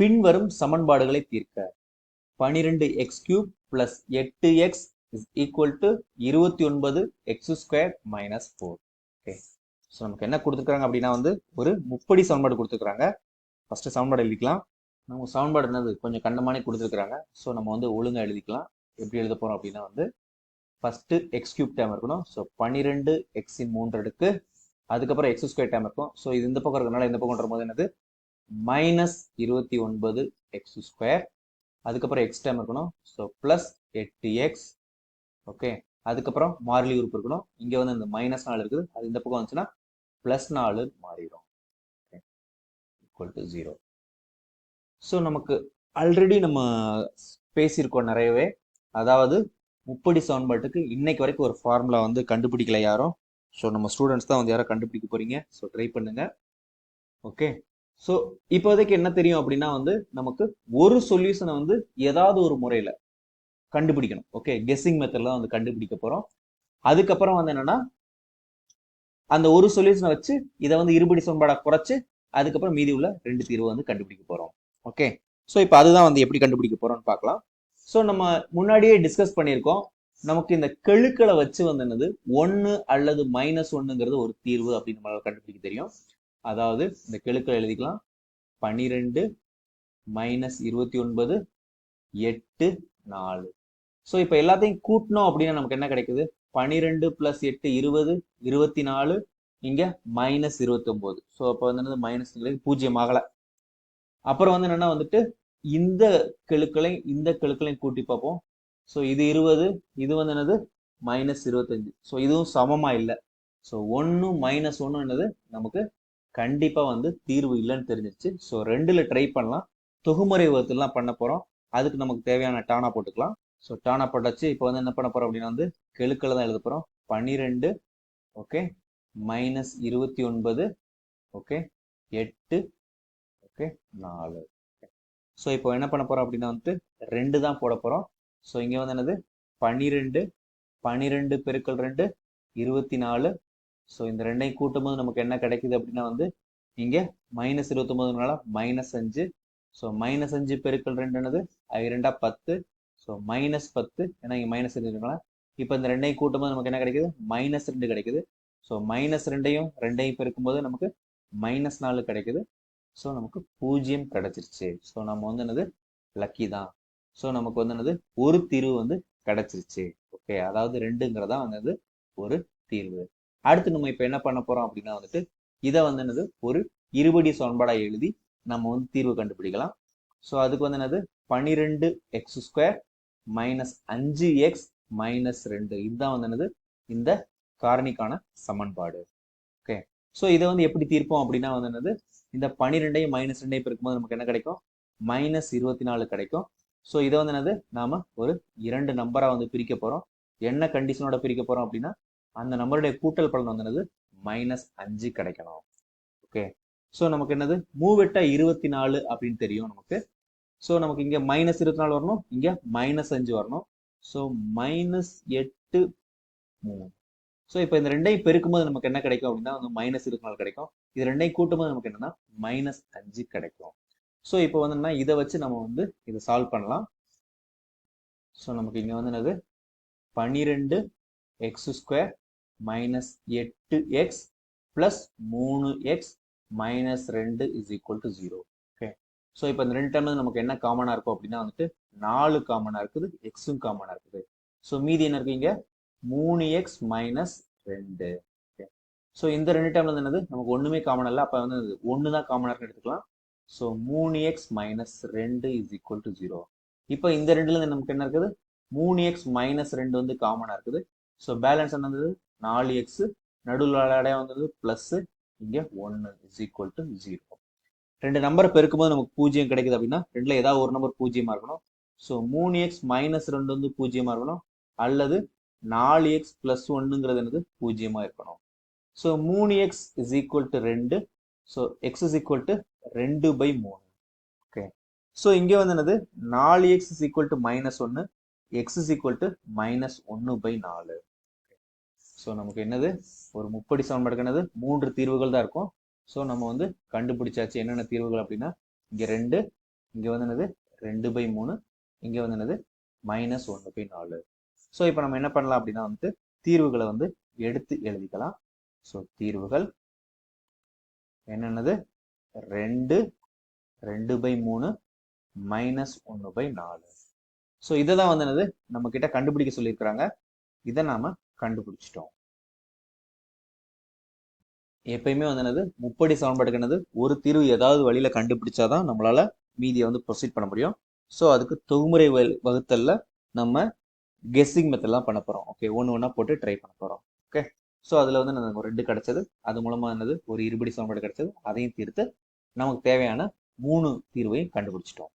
பின்வரும் சமன்பாடுகளை தீர்க்க. பனிரெண்டு எக்ஸ் கியூப் பிளஸ் எட்டு எக்ஸ் இஸ் ஈக்குவல் டு இருபத்தி ஒன்பது x square minus four okay so நமக்கு என்ன கொடுத்துருக்காங்க அப்படின்னா வந்து ஒரு முப்படி சமன்பாடு கொடுத்துருக்காங்க. ஃபஸ்ட்டு சமன்பாடு எழுதிக்கலாம். நம்ம சமன்பாடு என்னது? கொஞ்சம் கண்டமானே கொடுத்துருக்குறாங்க. ஸோ நம்ம வந்து ஒழுங்காக எழுதிக்கலாம். எப்படி எழுத போகிறோம் அப்படின்னா வந்து ஃபஸ்ட்டு எக்ஸ் கியூப் டேம் இருக்கணும். ஸோ பன்னிரெண்டு எக்ஸின் மூன்று அடுக்கு அதுக்கப்புறம் எக்ஸ் ஸ்கொயர் டேம் இருக்கும். ஸோ இது இந்த பக்கம் இருக்கனால இந்த பக்கம் வரும்போது என்னது? மைனஸ் இருபத்தி ஒன்பது எக்ஸ் ஸ்கொயர் அதுக்கப்புறம் எக்ஸ் டைம் இருக்கணும். ஸோ ப்ளஸ் எட்டு எக்ஸ் ஓகே அதுக்கப்புறம் மாறிலி உறுப்பு இருக்கணும். இங்கே வந்து இந்த மைனஸ் நாலு இருக்குது. அது இந்த பக்கம் வந்துச்சுன்னா ப்ளஸ் நாலு மாறிடும். ஈக்குவல் டு ஜீரோ ஸோ நமக்கு ஆல்ரெடி நம்ம பேசியிருக்கோம் நிறையவே. அதாவது முப்படி சமன்பாட்டுக்கு இன்னைக்கு வரைக்கும் ஒரு ஃபார்முலா வந்து கண்டுபிடிக்கல யாரும். ஸோ நம்ம ஸ்டூடெண்ட்ஸ் தான் வந்து யாரும் கண்டுபிடிக்க போறீங்க? ஸோ ட்ரை பண்ணுங்க. ஓகே ஸோ இப்போதைக்கு என்ன தெரியும் அப்படின்னா வந்து நமக்கு ஒரு சொல்யூஷனை வந்து ஏதாவது ஒரு முறையில் கண்டுபிடிக்கணும். ஓகே கெஸ்ஸிங் மெத்தட்ல வந்து கண்டுபிடிக்க போறோம். அதுக்கப்புறம் வந்து என்னன்னா அந்த ஒரு சொல்யூஷனை வச்சு இதை வந்து இருபடி சமன்பாடா குறைச்சு அதுக்கப்புறம் மீதி உள்ள ரெண்டு தீர்வு வந்து கண்டுபிடிக்க போறோம். ஓகே ஸோ இப்போ அதுதான் வந்து எப்படி கண்டுபிடிக்க போறோம்னு பார்க்கலாம். ஸோ நம்ம முன்னாடியே டிஸ்கஸ் பண்ணியிருக்கோம். நமக்கு இந்த கெழுக்களை வச்சு வந்து என்னது ஒன்று அல்லது மைனஸ் ஒன்றுங்கிறது ஒரு தீர்வு அப்படின்னு நம்மளால் கண்டுபிடிக்க தெரியும். அதாவது இந்த கெழுக்களை எழுதிக்கலாம். பன்னிரெண்டு மைனஸ் இருபத்தி ஒன்பது எட்டு நாலு. ஸோ இப்போ எல்லாத்தையும் கூட்டினோம் அப்படின்னா நமக்கு என்ன கிடைக்குது? பன்னிரெண்டு பிளஸ் எட்டு இருபது இருபத்தி நாலு இங்கே மைனஸ் இருபத்தொம்போது ஸோ அப்போ வந்து என்னது? மைனஸ் பூஜ்ஜியம் ஆகலை. அப்புறம் வந்து என்னன்னா வந்துட்டு இந்த கெழுக்களையும் இந்த கெழுக்களையும் கூட்டி பார்ப்போம். ஸோ இது இருபது இது வந்து என்னது? மைனஸ் இருபத்தஞ்சு. ஸோ இதுவும் சமமா இல்லை. ஸோ ஒன்று மைனஸ் ஒன்று என்னது நமக்கு கண்டிப்பா வந்து தீர்வு இல்லைன்னு தெரிஞ்சிருச்சு. ஸோ ரெண்டுல ட்ரை பண்ணலாம். தொகுமுறை விதத்துலாம் பண்ண போறோம். அதுக்கு நமக்கு தேவையான டானா போட்டுக்கலாம். ஸோ டானா போட்டாச்சு. இப்போ வந்து என்ன பண்ண போறோம் அப்படின்னா வந்து கெழுக்களை தான் எழுத போறோம். பன்னிரெண்டு ஓகே மைனஸ் இருபத்தி ஒன்பது ஓகே எட்டு ஓகே நாலு. ஸோ இப்போ என்ன பண்ண போறோம் அப்படின்னா வந்துட்டு ரெண்டு தான் போட போறோம். ஸோ இங்க வந்து என்னது? பன்னிரெண்டு பன்னிரெண்டு பெருக்கல் ரெண்டு இருபத்தி நாலு ஸோ இந்த ரெண்டையும் கூட்டும் போது நமக்கு என்ன கிடைக்குது அப்படின்னா வந்து இங்கே மைனஸ் இருபத்தொன்பதுனால மைனஸ் அஞ்சு. ஸோ மைனஸ் அஞ்சு பெருக்கள் ரெண்டு என்னது? ரெண்டா பத்து. ஸோ மைனஸ் பத்து ஏன்னா இங்கே மைனஸ் இருக்குங்களா இப்போ இந்த ரெண்டையும் கூட்டும் போது நமக்கு என்ன கிடைக்குது? மைனஸ் ரெண்டு கிடைக்குது. ஸோ மைனஸ் ரெண்டையும் ரெண்டையும் பெருக்கும்போது நமக்கு மைனஸ் நாலு கிடைக்குது. ஸோ நமக்கு பூஜ்ஜியம் கிடைச்சிருச்சு. ஸோ நம்ம வந்து என்னது? லக்கி தான். ஸோ நமக்கு வந்து என்னது? ஒரு தீர்வு வந்து கிடைச்சிருச்சு. ஓகே அதாவது ரெண்டுங்கிறதா வந்து ஒரு தீர்வு. அடுத்து நம்ம இப்போ என்ன பண்ண போறோம் அப்படின்னா வந்துட்டு இதை வந்து என்னது? ஒரு இருபடி சமன்பாடா எழுதி நம்ம வந்து தீர்வு கண்டுபிடிக்கலாம். ஸோ அதுக்கு வந்து என்னது? பன்னிரெண்டு எக்ஸ் ஸ்கொயர் மைனஸ் அஞ்சு எக்ஸ் மைனஸ் ரெண்டு. இதுதான் வந்து என்னது? இந்த காரணிக்கான சமன்பாடு. ஓகே ஸோ இதை வந்து எப்படி தீர்ப்போம் அப்படின்னா வந்து என்னது? இந்த பன்னிரெண்டையும் மைனஸ் ரெண்டையும் பெருக்கும்போது நமக்கு என்ன கிடைக்கும்? மைனஸ் இருபத்தி நாலு கிடைக்கும். ஸோ இதை வந்து என்னது? நாம ஒரு இரண்டு நம்பரா வந்து பிரிக்க போறோம். என்ன கண்டிஷனோட பிரிக்க போறோம் அப்படின்னா அந்த நம்பருடைய கூட்டல் பலன் வந்து என்னது? மைனஸ் அஞ்சு கிடைக்கணும். ஓகே ஸோ நமக்கு என்னது? மூவெட்டா இருபத்தி நாலு அப்படின்னு தெரியும் நமக்கு. ஸோ நமக்கு இங்க மைனஸ் இருபத்தி நாலு வரணும். இங்க மைனஸ் அஞ்சு வரணும். ஸோ மைனஸ் எட்டு மூணு. ஸோ இப்போ இந்த ரெண்டையும் பெருக்கும்போது நமக்கு என்ன கிடைக்கும் அப்படின்னா வந்து மைனஸ் இருபத்தி நாலு கிடைக்கும். இது ரெண்டையும் கூட்டும்போது நமக்கு என்னன்னா மைனஸ் அஞ்சு கிடைக்கும். ஸோ இப்போ வந்து என்ன இதை வச்சு நம்ம வந்து இதை சால்வ் பண்ணலாம். ஸோ நமக்கு இங்க வந்து என்னது? பன்னிரெண்டு எக்ஸ் ஸ்கொயர் மைனஸ் எட்டு எக்ஸ் ப்ளஸ் மூணு எக்ஸ் மைனஸ் ரெண்டு is equal to zero okay so இப்போ இந்த ரெண்டு டைம்ல நமக்கு என்ன காமனாக இருக்கும் அப்படின்னா வந்துட்டு நாலு காமனாக இருக்குது எக்ஸும் காமனாக இருக்குது. ஸோ மீதி என்ன இருக்கீங்க மூணு எக்ஸ் மைனஸ் ரெண்டு ஸோ இந்த ரெண்டு டைம்ல வந்து என்னது? நமக்கு ஒன்றுமே காமன் இல்லை அப்போ வந்து ஒன்று தான் காமனாக இருக்குன்னு எடுத்துக்கலாம். ஸோ மூணு எக்ஸ் மைனஸ் ரெண்டு இஸ் ஈக்குவல் டு ஜீரோ இப்போ இந்த ரெண்டுலேருந்து நமக்கு என்ன இருக்குது? மூணு எக்ஸ் மைனஸ் ரெண்டு வந்து காமனாக இருக்குது. ஸோ பேலன்ஸ் என்னது? நாலு எக்ஸ் நடுவில் அடையாளம் வந்தது ப்ளஸ் இங்கே ஒன்று இஸ் ஈக்குவல் டு ஜீரோ ரெண்டு நம்பரை பெருக்கும்போது நமக்கு பூஜ்ஜியம் கிடைக்குது அப்படின்னா ரெண்டில் ஏதாவது ஒரு நம்பர் பூஜ்ஜியமாக இருக்கணும். ஸோ மூணு எக்ஸ் மைனஸ் ரெண்டு வந்து பூஜ்ஜியமாக இருக்கணும். அல்லது நாலு எக்ஸ் பிளஸ் ஒன்றுங்கிறது என்னது? பூஜ்ஜியமாக இருக்கணும். ஸோ மூணு எக்ஸ் இஸ் ஈக்குவல் டு ரெண்டு. So x is equal to ரெண்டு பை மூணு. ஓகே ஸோ இங்கே வந்து என்னது? நாலு x is equal to minus ஒன்று x is equal to minus ஒன்று பை நாலு. ஸோ நமக்கு என்னது? ஒரு முப்படி சமன்பாடுக்கு என்னது? மூன்று தீர்வுகள் தான் இருக்கும். ஸோ நம்ம வந்து கண்டுபிடிச்சாச்சு என்னென்ன தீர்வுகள் அப்படின்னா இங்கே ரெண்டு இங்கே வந்து என்னது? ரெண்டு பை மூணு இங்கே வந்து என்னது? மைனஸ் ஒன்று பை நாலு. ஸோ இப்போ நம்ம என்ன பண்ணலாம் அப்படின்னா வந்து தீர்வுகளை வந்து எடுத்து எழுதிக்கலாம். ஸோ தீர்வுகள் என்னென்னது? ரெண்டு ரெண்டு பை மூணு மைனஸ் ஒன்று பை நாலு. ஸோ இதை தான் வந்து என்னது? நம்ம கிட்ட கண்டுபிடிக்க சொல்லியிருக்கிறாங்க. இதை நாம கண்டுபிடிச்சிட்டோம். எப்பயுமே வந்து என்னது? முப்படி சமன்பாடுக்கு என்னது? ஒரு தீர்வு ஏதாவது வழியில கண்டுபிடிச்சாதான் நம்மளால மீதியை வந்து ப்ரொசீட் பண்ண முடியும். ஸோ அதுக்கு தொகுமுறை வகுத்தல்ல நம்ம கெஸ்ஸிங் மெத்தட்லாம் பண்ண போறோம். ஓகே ஒன்று ஒன்றா போட்டு ட்ரை பண்ண போறோம். ஓகே ஸோ அதில் வந்து நமக்கு ரெண்டு கிடைச்சது. அது மூலமா என்னது? ஒரு இருபடி சமன்பாடு கிடைச்சது. அதையும் தீர்த்து நமக்கு தேவையான மூணு தீர்வையும் கண்டுபிடிச்சிட்டோம்.